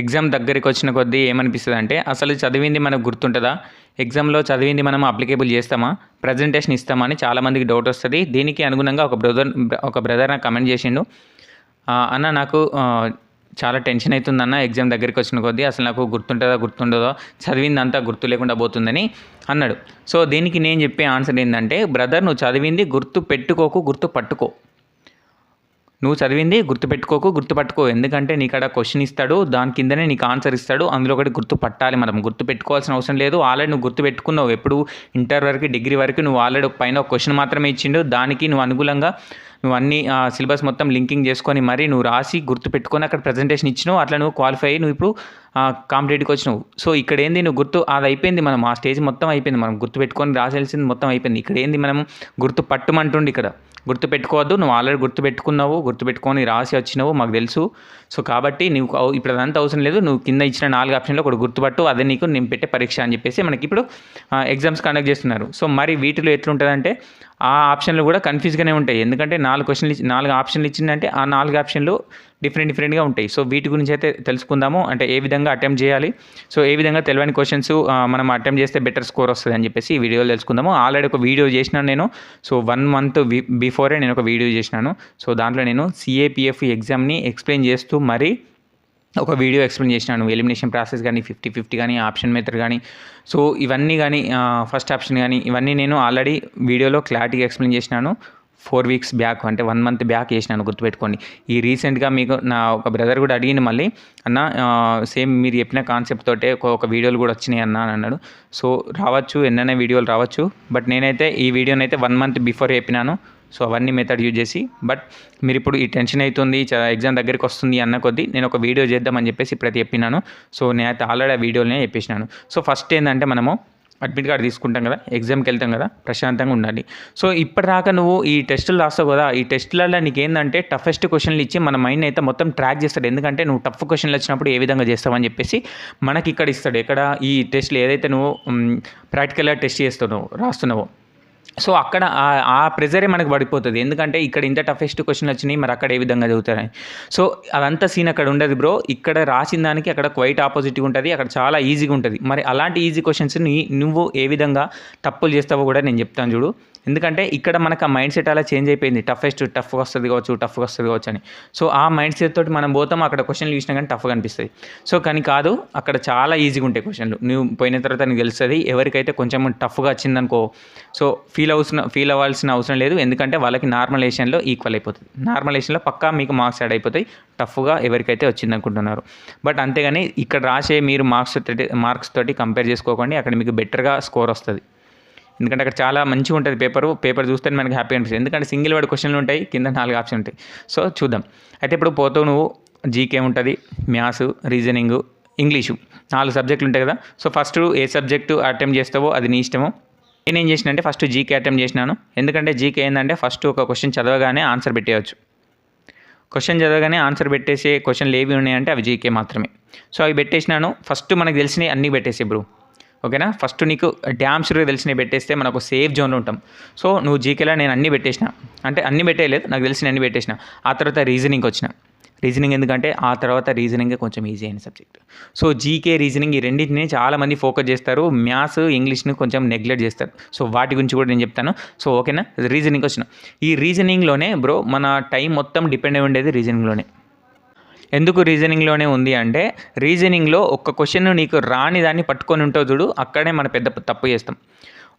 Exam దగ్గరికి వచ్చిన కొద్దీ ఏమనిపిస్తుంది అంటే అసలు చదివింది మనకు గుర్తుంటుందా? ఎగ్జామ్లో చదివింది మనం అప్లికేబుల్ చేస్తామా? ప్రజెంటేషన్ ఇస్తామా అని చాలామందికి డౌట్ వస్తుంది. దీనికి అనుగుణంగా ఒక బ్రదర్ ఒక బ్రదర్ నాకు కమెంట్ చేసిండు. అన్న నాకు చాలా టెన్షన్ అవుతుందన్న ఎగ్జామ్ దగ్గరికి వచ్చిన కొద్దీ అసలు నాకు గుర్తుంటుందా గుర్తుండదో చదివింది అంతా గుర్తు లేకుండా పోతుందని అన్నాడు. సో దీనికి నేను చెప్పే ఆన్సర్ ఏంటంటే బ్రదర్ నువ్వు చదివింది గుర్తు పెట్టుకోకు గుర్తు పట్టుకో. నువ్వు చదివింది గుర్తుపెట్టుకోకు గుర్తుపట్టుకో. ఎందుకంటే నీకు అక్కడ క్వశ్చన్ ఇస్తాడు దాని కిందనే నీకు ఆన్సర్ ఇస్తాడు. అందులో ఒకటి గుర్తుపట్టాలి మనం. గుర్తు పెట్టుకోవాల్సిన అవసరం లేదు. ఆల్రెడీ నువ్వు గుర్తు పెట్టుకున్నావు ఎప్పుడు ఇంటర్ వరకు డిగ్రీ వరకు నువ్వు ఆల్రెడీ పైన ఒక క్వశ్చన్ మాత్రమే ఇచ్చిండు. దానికి నువ్వు అనుకూలంగా నువ్వు అన్ని సిలబస్ మొత్తం లింకింగ్ చేసుకొని మరి నువ్వు రాసి గుర్తు పెట్టుకొని అక్కడ ప్రజెంటేషన్ ఇచ్చినావు. అట్లా నువ్వు క్వాలిఫై అయ్యి నువ్వు ఇప్పుడు కాంపిటేటివ్కి వచ్చినావు. సో ఇక్కడ ఏంది నువ్వు గుర్తు అది అయిపోయింది మనం. ఆ స్టేజ్ మొత్తం అయిపోయింది. మనం గుర్తు పెట్టుకొని మొత్తం అయిపోయింది. ఇక్కడ ఏంది మనం గుర్తు పట్టుమంటుండి ఇక్కడ. గుర్తు పెట్టుకోవద్దు నువ్వు ఆల్రెడీ గుర్తు పెట్టుకున్నావు గుర్తు పెట్టుకొని రాసి వచ్చినావు మాకు తెలుసు. సో కాబట్టి నీకు ఇప్పుడు అదంతా అవసరం లేదు. నువ్వు కింద ఇచ్చిన నాలుగు ఆప్షన్లో ఒకటి గుర్తుపట్టు అదే నీకు నేను పెట్టే పరీక్ష అని చెప్పేసి మనకి ఇప్పుడు ఎగ్జామ్స్ కండక్ట్ చేస్తున్నారు. సో మరి వీటిలో ఎట్లుంటుందంటే ఆ ఆప్షన్లు కూడా కన్ఫ్యూజ్గానే ఉంటాయి. ఎందుకంటే నాలుగు క్వశ్చన్లు ఇచ్చి నాలుగు ఆప్షన్లు ఇచ్చిందంటే ఆ నాలుగు ఆప్షన్లు డిఫరెంట్ డిఫరెంట్గా ఉంటాయి. సో వీటి గురించి అయితే తెలుసుకుందాము. అంటే ఏ విధంగా అటెంప్ట్ చేయాలి. సో ఏ విధంగా తెలియని క్వశ్చన్స్ మనం అటెంప్ట్ చేస్తే బెటర్ స్కోర్ వస్తుంది అని చెప్పేసి ఈ వీడియోలో తెలుసుకుందాము. ఆల్రెడీ ఒక వీడియో చేసినాను నేను సో వన్ మంత్ బిఫోరే నేను ఒక వీడియో చేసినాను. సో దాంట్లో నేను సిఏపిఎఫ్ ఎగ్జామ్ని ఎక్స్ప్లెయిన్ చేస్తూ మరీ ఒక వీడియో ఎక్స్ప్లెయిన్ చేసినాను ఎలిమినేషన్ ప్రాసెస్ కానీ ఫిఫ్టీ ఫిఫ్టీ కానీ ఆప్షన్ మెథడ్ కానీ సో ఇవన్నీ కానీ ఫస్ట్ ఆప్షన్ కానీ ఇవన్నీ నేను ఆల్రెడీ వీడియోలో క్లారిటీగా ఎక్స్ప్లెయిన్ చేసినాను. ఫోర్ వీక్స్ బ్యాక్ అంటే వన్ మంత్ బ్యాక్ చేసినాను గుర్తుపెట్టుకోండి. ఈ రీసెంట్గా మీకు నా ఒక బ్రదర్ కూడా అడిగింది మళ్ళీ అన్న సేమ్ మీరు చెప్పిన కాన్సెప్ట్ తోటే ఒక వీడియోలు కూడా వచ్చినాయి అన్న అని అన్నాడు. సో రావచ్చు ఎన్నైనా వీడియోలు రావచ్చు. బట్ నేనైతే ఈ వీడియోనైతే వన్ మంత్ బిఫోర్ చెప్పినాను. సో అవన్నీ మెథడ్ యూజ్ చేసి బట్ మీరు ఇప్పుడు ఈ టెన్షన్ అవుతుంది ఎగ్జామ్ దగ్గరికి వస్తుంది అన్న కొద్దీ నేను ఒక వీడియో చేద్దామని చెప్పేసి ఇప్పుడైతే చెప్పినాను. సో నేనైతే ఆల్రెడీ ఆ వీడియోనే చెప్పేసినాను. సో ఫస్ట్ ఏంటంటే మనము అడ్మిట్ కార్డు తీసుకుంటాం కదా ఎగ్జామ్కి వెళ్తాం కదా ప్రశాంతంగా ఉండాలి. సో ఇప్పటిదాకా నువ్వు ఈ టెస్టులు రాస్తావు కదా ఈ టెస్టులలో నీకు ఏంటంటే టఫెస్ట్ క్వశ్చన్లు ఇచ్చి మన మైండ్ అయితే మొత్తం ట్రాక్ చేస్తాడు. ఎందుకంటే నువ్వు టఫ్ క్వశ్చన్లు వచ్చినప్పుడు ఏ విధంగా చేస్తావని చెప్పేసి మనకి ఇక్కడ ఇస్తాడు. ఎక్కడ ఈ టెస్ట్లు ఏదైతే నువ్వు ప్రాక్టికల్గా టెస్ట్ చేస్తున్నావు రాస్తున్నావో. సో అక్కడ ఆ- ఆ ప్రెజరే మనకు పడిపోతుంది. ఎందుకంటే ఇక్కడ ఇంత టఫెస్ట్ క్వశ్చన్ వచ్చినాయి మరి అక్కడ ఏ విధంగా చదువుతారని. సో అదంతా సీన్ అక్కడ ఉండదు బ్రో. ఇక్కడ రాసిన దానికి అక్కడ క్వైట్ ఆపోజిట్గా ఉంటుంది అక్కడ చాలా ఈజీగా ఉంటుంది. మరి అలాంటి ఈజీ క్వశ్చన్స్ని నువ్వు ఏ విధంగా తప్పులు చేస్తావో కూడా నేను చెప్తాను చూడు. ఎందుకంటే ఇక్కడ మనకు ఆ మైండ్ సెట్ అలా చేంజ్ అయిపోయింది. టఫెస్ట్ టఫ్గా వస్తుంది కావచ్చు టఫ్గా వస్తుంది కావచ్చు అని. సో ఆ మైండ్ సెట్ తోటి మనం పోతాం అక్కడ క్వశ్చన్లు చూసినా కానీ టఫ్గా అనిపిస్తుంది. సో కానీ కాదు అక్కడ చాలా ఈజీగా ఉంటాయి క్వశ్చన్లు నువ్వు పోయిన తర్వాత నీకు తెలుస్తుంది ఎవరికైతే కొంచెం టఫ్గా వచ్చిందనుకో. సో ఫీల్ ఫీల్ అవసిన ఫీల్ అవ్వాల్సిన అవసరం లేదు. ఎందుకంటే వాళ్ళకి నార్మలైజేషన్లో ఈక్వల్ అయిపోతుంది. నార్మలైజేషన్లో పక్కా మీకు మార్క్స్ యాడ్ అయిపోతాయి. టఫ్గా ఎవరికైతే వచ్చిందనుకుంటున్నారు. బట్ అంతేగాని ఇక్కడ రాసే మీరు మార్క్స్ తోటి మార్క్స్ తోటి కంపేర్ చేసుకోకండి. అక్కడ మీకు బెటర్గా స్కోర్ వస్తుంది. ఎందుకంటే అక్కడ చాలా మంచిగా ఉంటుంది పేపర్. పేపర్ చూస్తే మనకి హ్యాపీ అనిపిస్తుంది. ఎందుకంటే సింగిల్ వర్డ్ క్వశ్చన్లు ఉంటాయి కింద నాలుగు ఆప్షన్ ఉంటాయి. సో చూద్దాం. అయితే ఇప్పుడు పోతావు నువ్వు జీకే ఉంటుంది మ్యాథ్స్ రీజనింగ్ ఇంగ్లీషు. నాలుగు సబ్జెక్టులు ఉంటాయి కదా. సో ఫస్ట్ ఏ సబ్జెక్టు అటెంప్ట్ చేస్తావో అది నీ ఇష్టము నేనేం చేసిన అంటే ఫస్ట్ జీకే అటెంప్ట్ చేసినాను. ఎందుకంటే జీకే ఏంటంటే ఫస్ట్ ఒక క్వశ్చన్ చదవగానే ఆన్సర్ పెట్టేయచ్చు. క్వశ్చన్ చదవగానే ఆన్సర్ పెట్టేసే క్వశ్చన్లు ఏవి ఉన్నాయంటే అవి జీకే మాత్రమే. సో అవి పెట్టేసినాను. ఫస్ట్ మనకు తెలిసినవి అన్నీ పెట్టేసి బ్రో ఓకేనా ఫస్ట్ నీకు డ్యామ్ తెలిసినవి పెట్టేస్తే మనకు సేఫ్ జోన్లో ఉంటాం. సో నువ్వు జీకేలో నేను అన్నీ పెట్టేసిన. అంటే అన్నీ పెట్టేయలేదు నాకు తెలిసిన అన్నీ పెట్టేసిన. ఆ తర్వాత రీజనింగ్కి వచ్చిన. రీజనింగ్ ఎందుకంటే ఆ తర్వాత రీజనింగ్ కొంచెం ఈజీ అయిన సబ్జెక్ట్ సో జీకే రీజనింగ్ ఈ రెండింటిని చాలామంది ఫోకస్ చేస్తారు. మ్యాథ్స్ ఇంగ్లీష్ని కొంచెం నెగ్లెక్ట్ చేస్తారు. సో వాటి గురించి కూడా నేను చెప్తాను. సో ఓకేనా రీజనింగ్ వచ్చిన ఈ రీజనింగ్లోనే బ్రో మన టైం మొత్తం డిపెండ్ అయి ఉండేది రీజనింగ్లోనే ఎందుకు రీజనింగ్లోనే ఉంది అంటే రీజనింగ్లో ఒక్క క్వశ్చన్ నీకు రాని దాన్ని పట్టుకొని ఉంటావు చూడు అక్కడే మన పెద్ద తప్పు చేస్తాం.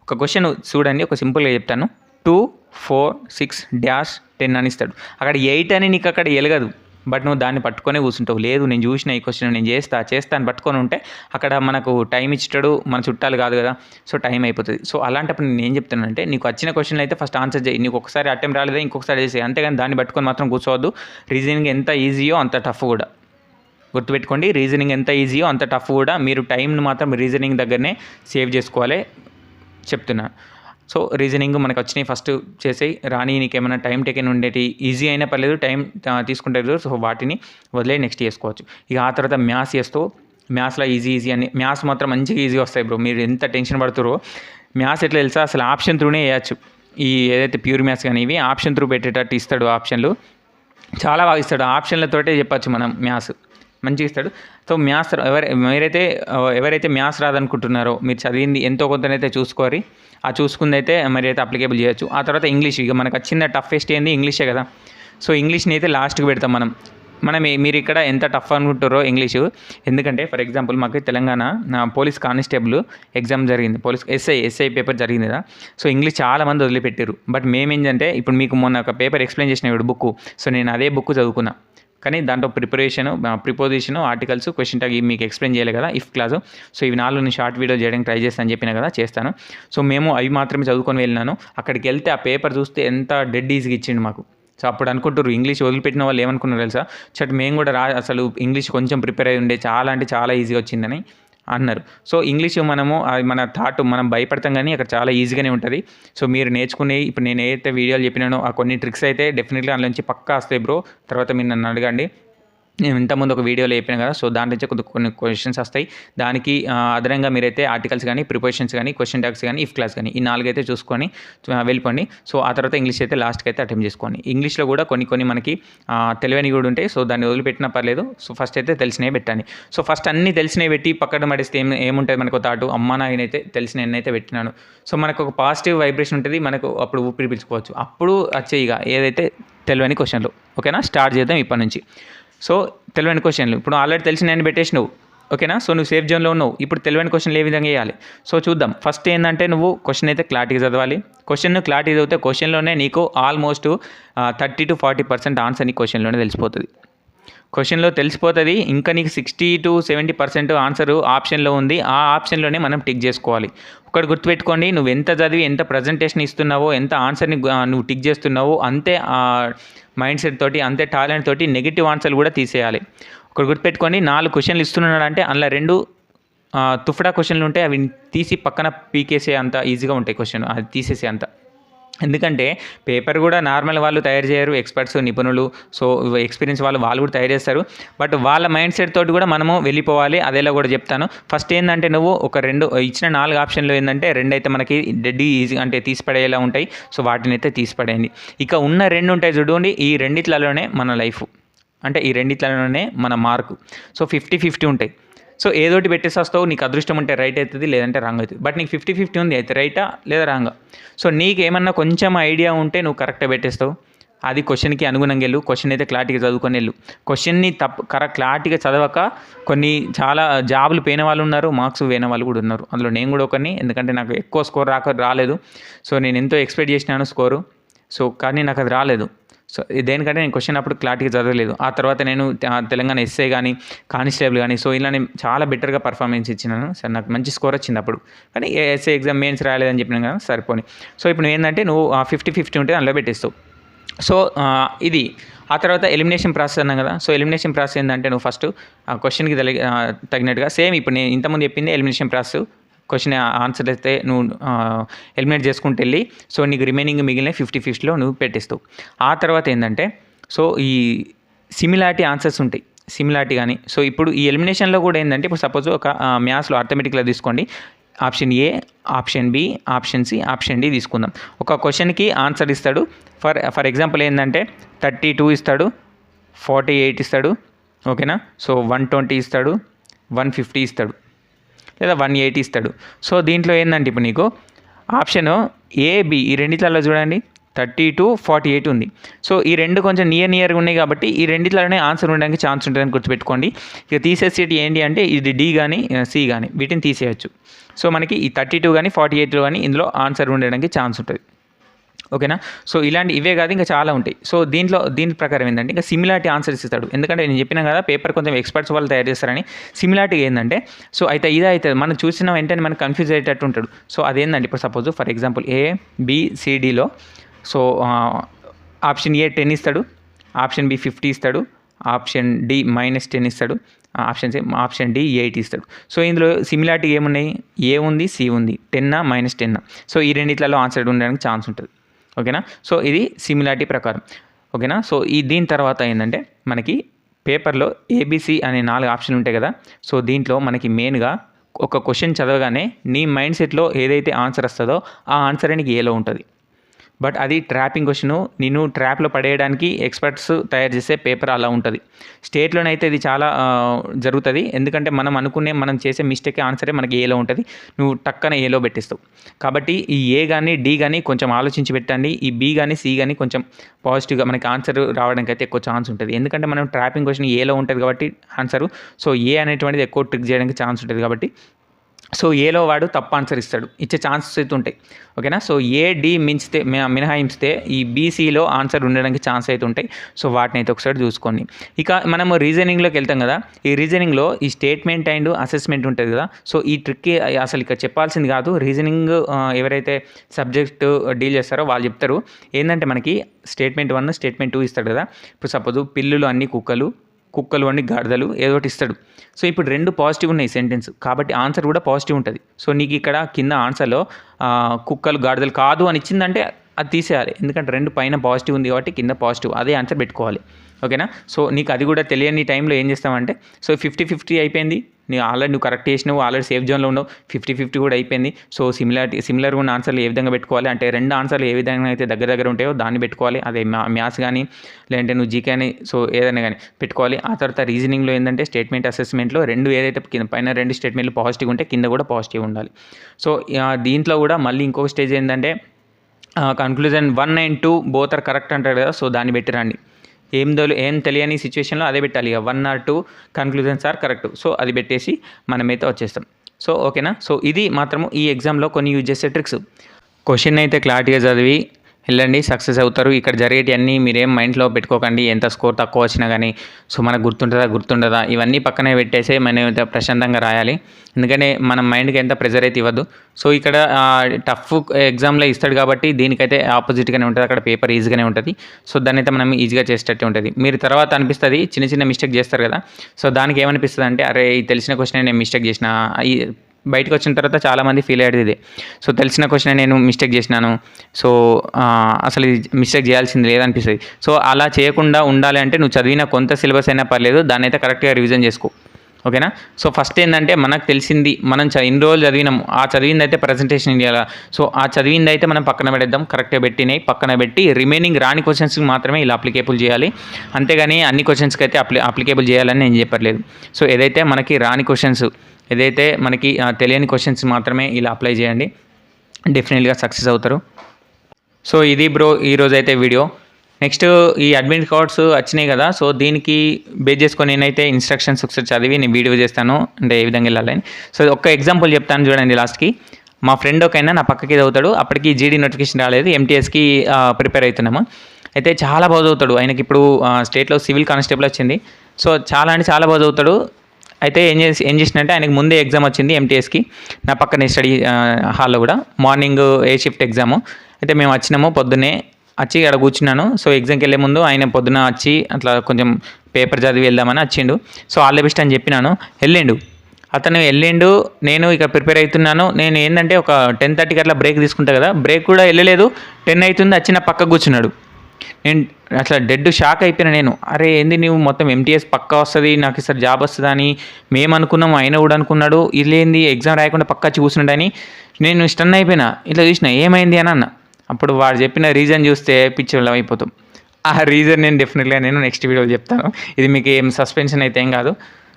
ఒక క్వశ్చన్ చూడండి ఒక సింపుల్గా చెప్తాను. Two four six dash ten అని ఇస్తాడు. అక్కడ ఎయిట్ అని నీకు అక్కడ ఎలగదు. బట్ నువ్వు దాన్ని పట్టుకొనే కూర్చుంటావు. లేదు నేను చూసిన ఈ క్వశ్చన్ నేను చేస్తా చేస్తా అని పట్టుకొని ఉంటే అక్కడ మనకు టైం ఇచ్చాడు మన చుట్టాలు కాదు కదా. సో టైం అయిపోతుంది. సో అలాంటప్పుడు నేను ఏం చెప్తున్నానంటే నీకు వచ్చిన క్వశ్చన్ అయితే ఫస్ట్ ఆన్సర్ చేయి. నీకు ఒకసారి అటెంప్ట్ రాలేదా ఇంకొకసారి చేసి అంతేగాని దాన్ని పట్టుకొని మాత్రం కూర్చోవద్దు. రీజనింగ్ ఎంత ఈజీయో అంత టఫ్ కూడా. గుర్తుపెట్టుకోండి రీజనింగ్ ఎంత ఈజీయో అంత టఫ్ కూడా మీరు టైంను మాత్రం రీజనింగ్ దగ్గరనే సేవ్ చేసుకోవాలి. చెప్తున్నాను సో రీజనింగ్ మనకు వచ్చినాయి. ఫస్ట్ చేసేయి. రాని నీకు ఏమైనా టైం టేకెన్ ఉండేటి ఈజీ అయినా పర్లేదు టైం తీసుకుంటే సో వాటిని వదిలే నెక్స్ట్ చేసుకోవచ్చు. ఇక ఆ తర్వాత మ్యాథ్స్ చేస్తూ మ్యాథ్స్లో ఈజీ ఈజీ అని మ్యాథ్స్ మాత్రం మంచిగా ఈజీ వస్తాయి బ్రో మీరు ఎంత టెన్షన్ పడుతురో మ్యాథ్స్ ఎట్లా తెలుసా? అసలు ఆప్షన్ త్రూనే వేయచ్చు. ఈ ఏదైతే ప్యూర్ మ్యాథ్స్ కానీ ఇవి ఆప్షన్ త్రూ పెట్టేటట్టు ఇస్తాడు ఆప్షన్లు చాలా బాగా ఇస్తాడు. ఆప్షన్లతోటే చెప్పచ్చు మనం మ్యాథ్స్. మంచిగా ఇస్తాడు. సో మ్యాథ్స్ ఎవరు మీరైతే ఎవరైతే మ్యాథ్స్ రాదనుకుంటున్నారో మీరు చదివింది ఎంతో కొంతనైతే చూసుకోరి. ఆ చూసుకుంది అయితే మరి అయితే అప్లికేబుల్ చేయొచ్చు. ఆ తర్వాత ఇంగ్లీష్. ఇక మనకు వచ్చిన టఫెస్ట్ ఏంది? ఇంగ్లీషే కదా. సో ఇంగ్లీష్ని అయితే లాస్ట్కి పెడతాం మనం. మనం మీరు ఇక్కడ ఎంత టఫ్ అనుకుంటారో ఇంగ్లీషు. ఎందుకంటే ఫర్ ఎగ్జాంపుల్ మాకు తెలంగాణ నా పోలీస్ కానిస్టేబుల్ ఎగ్జామ్ జరిగింది. పోలీస్ ఎస్ఐ ఎస్ఐ పేపర్ జరిగింది కదా. సో ఇంగ్లీష్ చాలామంది వదిలిపెట్టారు బట్ మేమేంటంటే ఇప్పుడు మీకు మొన్న ఒక పేపర్ ఎక్స్ప్లెయిన్ చేసిన బుక్ సో నేను అదే బుక్ చదువుకున్నా. కానీ దాంట్లో preparation preposition articles question tag మీకు ఎక్స్ప్లెయిన్ చేయాలి కదా ఇఫ్ క్లాసు. సో ఇవి నాలుగు నేను షార్ట్ వీడియో చేయడానికి ట్రై చేస్తాను చెప్పిన కదా చేస్తాను. సో మేము అవి మాత్రమే చదువుకొని వెళ్ళినాను. అక్కడికి వెళ్తే ఆ పేపర్ చూస్తే ఎంత డెడ్ ఈజీగా ఇచ్చిండు మాకు. సో అప్పుడు అనుకుంటారు ఇంగ్లీష్ వదిలిపెట్టిన వాళ్ళు ఏమనుకున్నారు తెలుసా? చట్ మేము కూడా రా అసలు ఇంగ్లీష్ కొంచెం ప్రిపేర్ అయి ఉండే చాలా అంటే చాలా ఈజీగా వచ్చిందని. అన్నారు. సో ఇంగ్లీష్ మనము అది మన థాట్ మనం భయపడతాం కానీ అక్కడ చాలా ఈజీగానే ఉంటుంది. సో మీరు నేర్చుకునే ఇప్పుడు నేను ఏదైతే వీడియోలు చెప్పినానో ఆ కొన్ని ట్రిక్స్ అయితే డెఫినెట్గా అందులో నుంచి పక్కా వస్తాయి బ్రో. తర్వాత మీరు నన్ను అడగండి. నేను ఇంతకుముందు ఒక వీడియోలో చెప్పాను కదా సో దాంట్లో నుంచి కొద్ది కొన్ని క్వశ్చన్స్ వస్తాయి. దానికి అదనంగా మీరైతే ఆర్టికల్స్ కానీ ప్రిపరేషన్స్ కానీ క్వశ్చన్ ట్యాక్స్ కానీ ఇఫ్ క్లాస్ కానీ ఈ నాలుగైతే చూసుకొని వెళ్ళిపోండి. సో ఆ తర్వాత ఇంగ్లీష్ అయితే లాస్ట్కి అయితే అటెంప్ట్ చేసుకోండి. ఇంగ్లీష్లో కూడా కొన్ని కొన్ని మనకి తెలివని తెలియని కూడా ఉంటాయి. సో దాన్ని వదిలిపెట్టినా పర్లేదు. సో ఫస్ట్ అయితే తెలిసినవి పెట్టండి. సో ఫస్ట్ అన్ని తెలిసినవి పెట్టి పక్కన పడేస్తే ఏం ఏముంటుంది మనకు థాటు అమ్మ నాయనైతే తెలిసిన ఎన్నైతే పెట్టినాను. సో మనకు ఒక పాజిటివ్ వైబ్రేషన్ ఉంటుంది. మనకు అప్పుడు ఊపిరి పీల్చుకోవచ్చు. అప్పుడు వచ్చే ఇక. ఏదైతే తెలియని క్వశ్చన్లు ఓకేనా? స్టార్ట్ చేద్దాం ఇప్పటి నుంచి. సో తెలివైన క్వశ్చన్లు. ఇప్పుడు ఆల్రెడీ తెలిసి నేను పెట్టేసినావు. ఓకేనా? సో నువ్వు సేఫ్ జోన్లో ఉన్నావు. ఇప్పుడు తెలియని క్వశ్చన్లు ఏ విధంగా వేయాలి? సో చూద్దాం. ఫస్ట్ ఏంటంటే నువ్వు క్వశ్చన్ అయితే క్లారిటీగా చదవాలి. క్వశ్చన్ క్లారిటీ చదివితే క్వశ్చన్లోనే నీకు almost thirty to forty percent answer నీ క్వశ్చన్లోనే తెలిసిపోతుంది. క్వశ్చన్లో తెలిసిపోతుంది. ఇంకా నీకు sixty to seventy percent answer ఆప్షన్లో ఉంది. ఆ ఆప్షన్లోనే మనం టిక్ చేసుకోవాలి. ఒకటి గుర్తుపెట్టుకోండి. నువ్వు ఎంత చదివి ఎంత ప్రజెంటేషన్ ఇస్తున్నావో ఎంత ఆన్సర్ని నువ్వు టిక్ చేస్తున్నావో అంతే మైండ్ సెట్ తోటి అంతే టాలెంట్ తోటి నెగిటివ్ ఆన్సర్లు కూడా తీసేయాలి. ఒకటి గుర్తుపెట్టుకొని నాలుగు క్వశ్చన్లు ఇస్తున్నాడు అంటే అందులో రెండు తుఫడా క్వశ్చన్లు ఉంటాయి అవి తీసి పక్కన పీకేసే అంత ఈజీగా ఉంటాయి క్వశ్చన్ అది తీసేసే అంత. ఎందుకంటే పేపర్ కూడా నార్మల్ వాళ్ళు తయారు చేయరు ఎక్స్పర్ట్స్ నిపుణులు. సో ఎక్స్పీరియన్స్ వాళ్ళు వాళ్ళు కూడా తయారు చేస్తారు. బట్ వాళ్ళ మైండ్ సెట్ తోటి కూడా మనము వెళ్ళిపోవాలి. అదేలా కూడా చెప్తాను. ఫస్ట్ ఏంటంటే నువ్వు ఒక రెండు ఇచ్చిన నాలుగు ఆప్షన్లు ఏంటంటే రెండు అయితే మనకి డెడ్ ఈజీ అంటే తీసిపడేలా ఉంటాయి. సో వాటిని అయితే తీసిపడేయండి. ఇక ఉన్న రెండు ఉంటాయి చూడండి ఈ రెండిట్లలోనే మన లైఫ్. అంటే ఈ రెండిట్లలోనే మన మార్కు. సో ఫిఫ్టీ ఫిఫ్టీ ఉంటాయి. సో ఏదోటి పెట్టేసి వస్తావు నీకు అదృష్టం ఉంటే రైట్ అవుతుంది లేదంటే రాంగ్ అవుతుంది. బట్ నీకు ఫిఫ్టీ ఫిఫ్టీ ఉంది అయితే రైటా లేదా రాంగా సో నీకు ఏమన్నా కొంచెం ఐడియా ఉంటే నువ్వు కరెక్ట్గా పెట్టేస్తావు. అది క్వశ్చన్కి అనుగుణంగా వెళ్ళు. క్వశ్చన్ అయితే క్లారిటీగా చదువుకొని వెళ్ళు. క్వశ్చన్ని తప్ప కరెక్ట్ క్లారిటీగా చదవక కొన్ని చాలా జాబులు పోయిన వాళ్ళు ఉన్నారు మార్క్స్ పోయిన వాళ్ళు కూడా ఉన్నారు. అందులో నేను కూడా ఒకరిని ఎందుకంటే నాకు ఎక్కువ స్కోర్ రాక రాలేదు. సో నేను ఎంతో ఎక్స్పెక్ట్ చేసినాను స్కోరు సో కానీ నాకు అది రాలేదు. సో దేనికంటే నేను క్వశ్చన్ అప్పుడు క్లారిటీగా చదవలేదు. ఆ తర్వాత నేను తెలంగాణ ఎస్ఏ కానీ కానిస్టేబుల్ కానీ సో ఇలా నేను చాలా బెటర్గా పర్ఫార్మెన్స్ ఇచ్చినాను. సార్ నాకు మంచి స్కోర్ వచ్చింది అప్పుడు. కానీ ఎస్ఏ ఎగ్జామ్ మెయిన్స్ రాలేదని చెప్పినాను కదా సరిపోని సో ఇప్పుడు ఏంటంటే నువ్వు ఫిఫ్టీ ఫిఫ్టీ ఉంటే అందులో పెట్టేస్తావు. సో ఇది. ఆ తర్వాత ఎలిమినేషన్ ప్రాసెస్ అన్నాం కదా సో ఎలిమినేషన్ ప్రాసెస్ ఏంటంటే నువ్వు ఫస్ట్ ఆ క్వశ్చన్కి తగినట్టుగా సేమ్ ఇప్పుడు నేను ఇంతకుముందు చెప్పింది ఎలిమినేషన్ ప్రాసెస్ క్వశ్చన్ ఆన్సర్ అయితే నువ్వు ఎలిమినేట్ చేసుకుంటూ వెళ్ళి సో నీకు రిమైనింగ్ మిగిలిన ఫిఫ్టీ ఫిఫ్టీలో నువ్వు పెట్టేస్తావు ఆ తర్వాత ఏంటంటే సో ఈ సిమిలారిటీ ఆన్సర్స్ ఉంటాయి. సిమిలారిటీ కానీ సో ఇప్పుడు ఈ ఎలిమినేషన్లో కూడా ఏంటంటే ఇప్పుడు సపోజ్ ఒక మ్యాథ్స్లో అర్థమెటిక్లో తీసుకోండి. Option A option B option C option D తీసుకుందాం. ఒక క్వశ్చన్కి ఆన్సర్ ఇస్తాడు. ఫర్ ఫర్ ఎగ్జాంపుల్ ఏంటంటే థర్టీ టూ ఇస్తాడు ఫార్టీ ఎయిట్ ఇస్తాడు ఓకేనా సో వన్ ట్వంటీ ఇస్తాడు వన్ ఫిఫ్టీ ఇస్తాడు. లేదా వన్ ఎయిటీ ఇస్తాడు. సో దీంట్లో ఏంటంటే ఇప్పుడు నీకు ఆప్షన్ ఏబి ఈ రెండిట్లలో చూడండి థర్టీ టు ఫార్టీ ఎయిట్ ఉంది. సో ఈ రెండు కొంచెం నియర్ నియర్గా ఉన్నాయి కాబట్టి ఈ రెండిట్లలోనే ఆన్సర్ ఉండడానికి ఛాన్స్ ఉంటుందని గుర్తుపెట్టుకోండి. ఇక తీసేసేటి ఏంటి అంటే ఇది డి కానీ సి కానీ వీటిని తీసేయచ్చు. సో మనకి ఈ థర్టీ టూ కానీ ఫార్టీ ఎయిట్లో కానీ ఇందులో ఆన్సర్ ఉండడానికి ఛాన్స్ ఉంటుంది. ఓకేనా? సో ఇలాంటి ఇవే కాదు ఇంకా చాలా ఉంటాయి. సో దీంట్లో దీని ప్రకారం ఏంటంటే ఇంకా సిమిలారిటీ ఆన్సర్స్ ఇస్తాడు. ఎందుకంటే నేను చెప్పిన కదా పేపర్ కొంచెం ఎక్స్పర్ట్స్ వాళ్ళు తయారు చేస్తారని. సిమిలారిటీ ఏంటంటే సో అయితే ఇదే అవుతుంది మనం చూసిన వెంటనే మనకు కన్ఫ్యూజ్ అయ్యేటట్టు ఉంటాడు. సో అదేంటంటే ఇప్పుడు సపోజ్ ఫర్ ఎగ్జాంపుల్ ఏ బిసిడిలో సో ఆప్షన్ ఏ టెన్ ఇస్తాడు ఆప్షన్ బి ఫిఫ్టీ ఇస్తాడు ఆప్షన్ డి మైనస్ టెన్ ఇస్తాడు option C option D eight ఇస్తాడు. సో ఇందులో సిమిలారిటీ ఏమున్నాయి? ఏ ఉంది సి ఉంది. టెన్నా మైనస్ టెన్నా సో ఈ రెండిట్లలో ఆన్సర్ ఉండడానికి ఛాన్స్ ఉంటుంది. ఓకేనా? సో ఇది సిమిలారిటీ ప్రకారం. ఓకేనా? సో ఈ దీని తర్వాత ఏంటంటే మనకి పేపర్లో ఏబీసీ అనే నాలుగు ఆప్షన్లు ఉంటాయి కదా. సో దీంట్లో మనకి మెయిన్గా ఒక క్వశ్చన్ చదవగానే నీ మైండ్ సెట్లో ఏదైతే ఆన్సర్ వస్తుందో ఆ ఆన్సర్ నీకు ఏలో ఉంటుంది. బట్ అది ట్రాపింగ్ క్వశ్చన్. నేను ట్రాప్లో పడేయడానికి ఎక్స్పర్ట్స్ తయారు చేసే పేపర్ అలా ఉంటుంది. స్టేట్లోనైతే ఇది చాలా జరుగుతుంది. ఎందుకంటే మనం అనుకునే మనం చేసే మిస్టేక్ ఆన్సరే మనకి ఏలో ఉంటుంది. నువ్వు టక్కన ఏలో పెట్టిస్తావు. కాబట్టి ఈ ఏ కానీ డి కానీ కొంచెం ఆలోచించి పెట్టండి. ఈ బి కానీ సి కానీ కొంచెం పాజిటివ్గా మనకి ఆన్సర్ రావడానికి అయితే ఎక్కువ ఛాన్స్ ఉంటుంది. ఎందుకంటే మనం ట్రాపింగ్ క్వశ్చన్ ఏలో ఉంటుంది కాబట్టి ఆన్సరు. సో ఏ అనేటువంటిది ఎక్కువ ట్రిక్ చేయడానికి ఛాన్స్ ఉంటుంది కాబట్టి సో ఏలో వాడు తప్పు ఆన్సర్ ఇస్తాడు. ఇచ్చే ఛాన్సెస్ అయితే ఉంటాయి. ఓకేనా సో ఏ డి మించితే మి- మినహాయిస్తే ఈ బీసీలో ఆన్సర్ ఉండడానికి ఛాన్స్ అయితే ఉంటాయి. సో వాటిని అయితే ఒకసారి చూసుకోండి. ఇక మనము రీజనింగ్లోకి వెళ్తాం కదా? ఈ రీజనింగ్లో ఈ స్టేట్మెంట్ అండ్ అసెస్మెంట్ ఉంటుంది కదా? సో ఈ ట్రిక్ అసలు ఇక్కడ చెప్పాల్సింది కాదు. రీజనింగ్ ఎవరైతే సబ్జెక్ట్ డీల్ చేస్తారో వాళ్ళు చెప్తారు. ఏంటంటే మనకి స్టేట్మెంట్ వన్ స్టేట్మెంట్ టూ ఇస్తాడు కదా? ఇప్పుడు సపోజ్ పిల్లులు అన్ని కుక్కలు కుక్కలు అని గాడిదలు ఏదో ఒకటి ఇస్తాడు. సో ఇప్పుడు రెండు పాజిటివ్ ఉన్నాయి సెంటెన్స్. కాబట్టి ఆన్సర్ కూడా పాజిటివ్ ఉంటుంది. సో నీకు ఇక్కడ కింద ఆన్సర్లో కుక్కలు గాడిదలు కాదు అని ఇచ్చిందంటే అది తీసేయాలి. ఎందుకంటే రెండు పైన పాజిటివ్ ఉంది కాబట్టి కింద పాజిటివ్. అదే ఆన్సర్ పెట్టుకోవాలి. ఓకేనా? సో నీకు అది కూడా తెలియని టైంలో ఏం చేస్తామంటే సో ఫిఫ్టీ ఫిఫ్టీ అయిపోయింది. నీ ఆల్రెడీ నువ్వు కరెక్ట్ చేసినావు ఆల్రెడీ సేఫ్ జోన్లో ఉన్నావు ఫిఫ్టీ ఫిఫ్టీ కూడా అయిపోయింది. సో సిమిలారిటీ సిమిలర్ ఉన్న ఆన్సర్లు ఏ విధంగా పెట్టుకోవాలి? అంటే రెండు ఆన్సర్లు ఏ విధంగా అయితే దగ్గర దగ్గర ఉంటాయో దాన్ని పెట్టుకోవాలి. అదే మ్యాథ్స్ కానీ లేదంటే నువ్వు జీకే అని సో ఏదైనా కానీ పెట్టుకోవాలి. ఆ తర్వాత రీజనింగ్లో ఏంటంటే స్టేట్మెంట్ అసెస్మెంట్లో రెండు ఏదైతే కింద పైన రెండు స్టేట్మెంట్లు పాజిటివ్ ఉంటే కింద కూడా పాజిటివ్ ఉండాలి. సో దీంట్లో కూడా మళ్ళీ ఇంకొక స్టేజ్ ఏంటంటే conclusion one and two both are correct అంటారు కదా సో దాన్ని పెట్టి రండి. ఏం తెలు ఏం తెలియని సిచ్యువేషన్లో అదే పెట్టాలి. ఇక one or two conclusions are correct so అది పెట్టేసి మనమైతే వచ్చేస్తాం. సో ఓకేనా? సో ఇది మాత్రము ఈ ఎగ్జామ్లో కొన్ని యూజ్ చేసే ట్రిక్స్ క్వశ్చన్ అయితే క్లారిటీగా చదివి వెళ్ళండి సక్సెస్ అవుతారు. ఇక్కడ జరిగేటివన్నీ మీరేం మైండ్లో పెట్టుకోకండి. ఎంత స్కోర్ తక్కువ వచ్చినా కానీ సో మనకు గుర్తుంటుందా? గుర్తుండదా? ఇవన్నీ పక్కనే పెట్టేసి మనం ఎంత ప్రశాంతంగా రాయాలి. ఎందుకంటే మన మైండ్కి ఎంత ప్రెజర్ అయితే ఇవ్వద్దు సో ఇక్కడ టఫ్ ఎగ్జామ్లో ఇస్తాడు కాబట్టి దీనికైతే ఆపోజిట్గానే ఉంటుంది. అక్కడ పేపర్ ఈజీగానే ఉంటుంది. సో దాన్ని అయితే మనం ఈజీగా చేసేటట్టు ఉంటుంది. మీరు తర్వాత అనిపిస్తుంది చిన్న చిన్న మిస్టేక్ చేస్తారు కదా. సో దానికి ఏమనిపిస్తుంది అంటే అరే ఈ తెలిసిన క్వశ్చన్ నేను మిస్టేక్ చేసిన బయటకు వచ్చిన తర్వాత చాలామంది ఫీల్ అయ్యేది ఇది. సో తెలిసిన క్వశ్చన్ నేను మిస్టేక్ చేసినాను. సో అసలు ఇది మిస్టేక్ చేయాల్సింది లేదనిపిస్తుంది. సో అలా చేయకుండా ఉండాలి అంటే నువ్వు చదివిన కొంత సిలబస్ అయినా పర్లేదు దాన్ని అయితే కరెక్ట్గా రివిజన్ చేసుకో. ఓకేనా? సో ఫస్ట్ ఏంటంటే మనకు తెలిసింది మనం ఇన్ని రోజులు చదివినాము ఆ చదివింది అయితే ప్రజెంటేషన్ ఇవ్వాలా సో ఆ చదివింది అయితే మనం పక్కన పెడేద్దాం కరెక్ట్గా పెట్టినాయి. పక్కన పెట్టి రిమైనింగ్ రాని క్వశ్చన్స్కి మాత్రమే ఇలా అప్లికేబుల్ చేయాలి. అంతేగాని అన్ని క్వశ్చన్స్కి అయితే అప్లి అప్లికేబుల్ చేయాలని నేను చెప్పట్లేదు. సో ఏదైతే మనకి రాని క్వశ్చన్స్ ఏదైతే మనకి తెలియని క్వశ్చన్స్ మాత్రమే ఇలా అప్లై చేయండి. డెఫినెట్గా సక్సెస్ అవుతారు. సో ఇది బ్రో ఈరోజైతే వీడియో నెక్స్ట్ ఈ అడ్మిట్ కార్డ్స్ వచ్చినాయి కదా సో దీనికి బేస్ చేసుకొని నేనైతే ఇన్స్ట్రక్షన్స్ ఒకసారి చదివి నేను వీడియో చేస్తాను అంటే ఏ విధంగా వెళ్ళాలని సో ఒక్క ఎగ్జాంపుల్ చెప్తాను చూడండి లాస్ట్కి మా ఫ్రెండ్ ఒకైనా నా పక్కకి చదువుతాడు అప్పటికి జీడీ నోటిఫికేషన్ రాలేదు ఎంటీఎస్కి ప్రిపేర్ అవుతున్నాము. అయితే చాలా బాగా చదువుతాడు ఆయనకి ఇప్పుడు స్టేట్లో సివిల్ కానిస్టేబుల్ వచ్చింది. సో చాలా అంటే చాలా బాగా చదువుతాడు. అయితే ఏం చేసి ఏం చేసినంటే ఆయనకు ముందే ఎగ్జామ్ వచ్చింది ఎంటీఎస్కి నా పక్కనే స్టడీ హాల్లో కూడా. మార్నింగ్ ఏ షిఫ్ట్ ఎగ్జాము అయితే మేము వచ్చినాము పొద్దున్నే వచ్చి ఇక్కడ కూర్చున్నాను. సో ఎగ్జామ్కి వెళ్ళే ముందు ఆయన పొద్దున వచ్చి అట్లా కొంచెం పేపర్ చదివి వెళ్దామని వచ్చిండు సో ఆల్ ది బెస్ట్ అని చెప్పినాను. వెళ్ళిండు. అతను వెళ్ళిండు. నేను ఇక ప్రిపేర్ అవుతున్నాను. నేను ఏంటంటే ఒక టెన్ థర్టీకి అట్లా బ్రేక్ తీసుకుంటా కదా. బ్రేక్ కూడా వెళ్ళలేదు. టెన్ అవుతుంది. వచ్చి నా పక్క కూర్చున్నాడు. నేను అట్లా డెడ్ షాక్ అయిపోయినా నేను. అరే ఏంది నువ్వు మొత్తం ఎంటీఎస్ పక్కా వస్తుంది? నాకు ఈసారి జాబ్ వస్తుంది అని మేము అనుకున్నాం. ఆయన కూడా అనుకున్నాడు. ఇల్లేంది? ఎగ్జామ్ రాయకుండా పక్కా వచ్చి కూర్చున్నాడని నేను స్టన్ అయిపోయినా. ఇట్లా చూసిన. ఏమైంది అని అన్న. అప్పుడు వాడు చెప్పిన రీజన్ చూస్తే పిచ్చోళ్ళం అయిపోతాం. ఆ రీజన్ నేను డెఫినెట్గా నేను నెక్స్ట్ వీడియోలో చెప్తాను. ఇది మీకు ఏం సస్పెన్షన్ అయితే ఏం కాదు.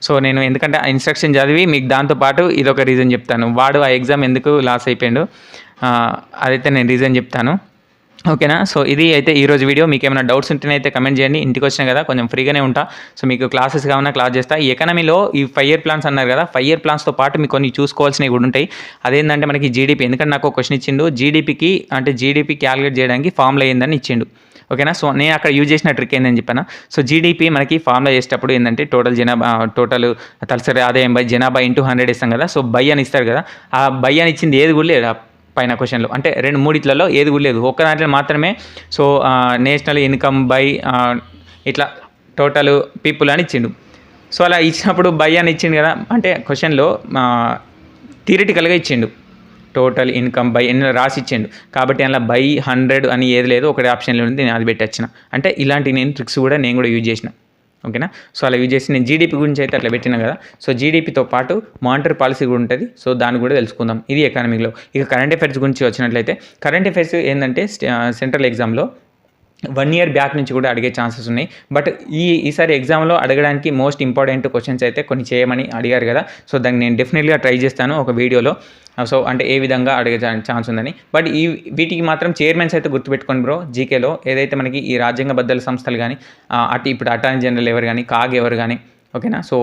సో నేను ఎందుకంటే ఆ ఇన్స్ట్రక్షన్ చదివి మీకు దాంతోపాటు ఇదొక రీజన్ చెప్తాను. వాడు ఆ ఎగ్జామ్ ఎందుకు లాస్ అయిపోయాడు అదైతే నేను రీజన్ చెప్తాను. ఓకేనా? సో ఇది అయితే ఈరోజు వీడియో. మీకు ఏమైనా డౌట్స్ ఉంటేనే అయితే కమెంట్ చేయండి. ఇంటికి వచ్చిన కదా కొంచెం ఫ్రీగానే ఉంటా. సో మీకు క్లాసెస్ కావాలన్నా క్లాస్ చేస్తా. ఈ ఎకనమీలో ఈ ఫైవ్ ఇయర్ ప్లాన్స్ అన్నారు కదా ఫైవ్ ఇయర్ ప్లాన్స్తో పాటు మీకు కొన్ని చూసుకోవాల్సినవి కూడా ఉంటాయి. అదేంటంటే మనకి జీడీపీ ఎందుకంటే నాకు క్వశ్చన్ ఇచ్చిండు. జీడీపీకి అంటే జీడీపీ క్యాలిక్యులేట్ చేయడానికి ఫార్ములా ఏందని ఇచ్చిండు. ఓకేనా? సో నేను అక్కడ యూజ్ చేసిన ట్రిక్ ఏందని చెప్పాను? సో జీడీపీ మనకి ఫార్ములా చేసేటప్పుడు ఏంటంటే టోటల్ జనాభా టోటల్ తలసరి ఆదాయం బై జనాభా ఇంటూ హండ్రెడ్ ఇస్తాం కదా. సో బై అని ఇస్తారు కదా. ఆ బై అని ఇచ్చింది ఏది కూడా లేదు. పైన క్వశ్చన్లు. అంటే రెండు మూడిట్లలో ఏది కూడా లేదు. ఒక్క దాంట్లో మాత్రమే. సో నేషనల్ ఇన్కమ్ బై ఇట్లా టోటల్ పీపుల్ అని ఇచ్చిండు. సో అలా ఇచ్చినప్పుడు బై అని ఇచ్చిండు కదా. అంటే క్వశ్చన్లో థియరిటికల్గా ఇచ్చిండు. టోటల్ ఇన్కమ్ బై ఎన్ని రాసి ఇచ్చిండు. కాబట్టి అందులో బై హండ్రెడ్ అని ఏది లేదు. ఒకటి ఆప్షన్లో ఉంది. నేను అది పెట్టి వచ్చిన అంటే ఇలాంటి నేను ట్రిక్స్ కూడా నేను కూడా యూజ్ చేసిన. ఓకేనా? సో అలా యూజ్ చేసి నేను జీడిపి గురించి అయితే అట్లా పెట్టినా కదా. సో జీడీపీతో పాటు మానిటరీ పాలసీ కూడా ఉంటుంది. సో దాన్ని కూడా తెలుసుకుందాం. ఇది ఎకానమీలో ఇక కరెంట్ అఫైర్స్ గురించి వచ్చినట్లయితే కరెంట్ అఫైర్స్ ఏంటంటే సెంట్రల్ ఎగ్జామ్లో వన్ ఇయర్ బ్యాక్ నుంచి కూడా అడిగే ఛాన్సెస్ ఉన్నాయి. బట్ ఈ ఈసారి ఎగ్జామ్లో అడగడానికి మోస్ట్ ఇంపార్టెంట్ క్వశ్చన్స్ అయితే కొన్ని చేయమని అడిగారు కదా. సో దాన్ని నేను డెఫినెట్గా ట్రై చేస్తాను ఒక వీడియోలో సో అంటే ఏ విధంగా అడిగే ఛాన్స్ ఉందని. బట్ ఈ వీటికి మాత్రం చైర్మన్స్ అయితే గుర్తుపెట్టుకోండి బ్రో జీకేలో ఏదైతే మనకి ఈ రాజ్యాంగబద్ధల సంస్థలు కానీ అటు ఇప్పుడు అటార్నీ జనరల్ ఎవరు కానీ కాగ్ ఎవరు కానీ ఓకేనా? సో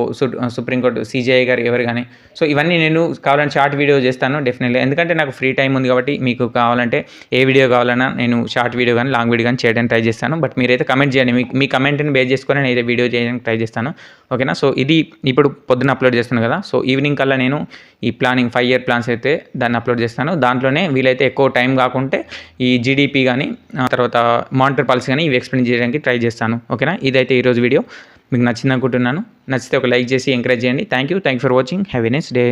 సుప్రీంకోర్టు సీజీఐ గారు ఎవరు కానీ సో ఇవన్నీ నేను కావాలని షార్ట్ వీడియో చేస్తాను డెఫినెట్లీ. ఎందుకంటే నాకు ఫ్రీ టైం ఉంది కాబట్టి మీకు కావాలంటే ఏ వీడియో కావాలన్నా నేను షార్ట్ వీడియో కానీ లాంగ్ వీడియో కానీ చేయడానికి ట్రై చేస్తాను. బట్ మీరైతే కమెంట్ చేయండి. మీ మీ కమెంట్ని బేస్ చేసుకొని నేను అయితే వీడియో చేయడానికి ట్రై చేస్తాను. ఓకేనా? సో ఇది ఇప్పుడు పొద్దున్న అప్లోడ్ చేస్తాను కదా సో ఈవినింగ్ కల్లా నేను ఈ ప్లానింగ్ ఫైవ్ ఇయర్ ప్లాన్స్ అయితే దాన్ని అప్లోడ్ చేస్తాను. దాంట్లోనే వీలైతే ఎక్కువ టైం కాకుంటే ఈ జీడిపి కానీ తర్వాత మానిటర్ పాలసీ కానీ ఇవి ఎక్స్ప్లెయిన్ చేయడానికి ట్రై చేస్తాను. ఓకేనా? ఇదైతే ఈరోజు వీడియో. మీకు నచ్చింది అనుకుంటున్నాను నచ్చితే ఒక లైక్ చేసి ఎంకరేజ్ చేయండి. Thank you thank for watching have a nice day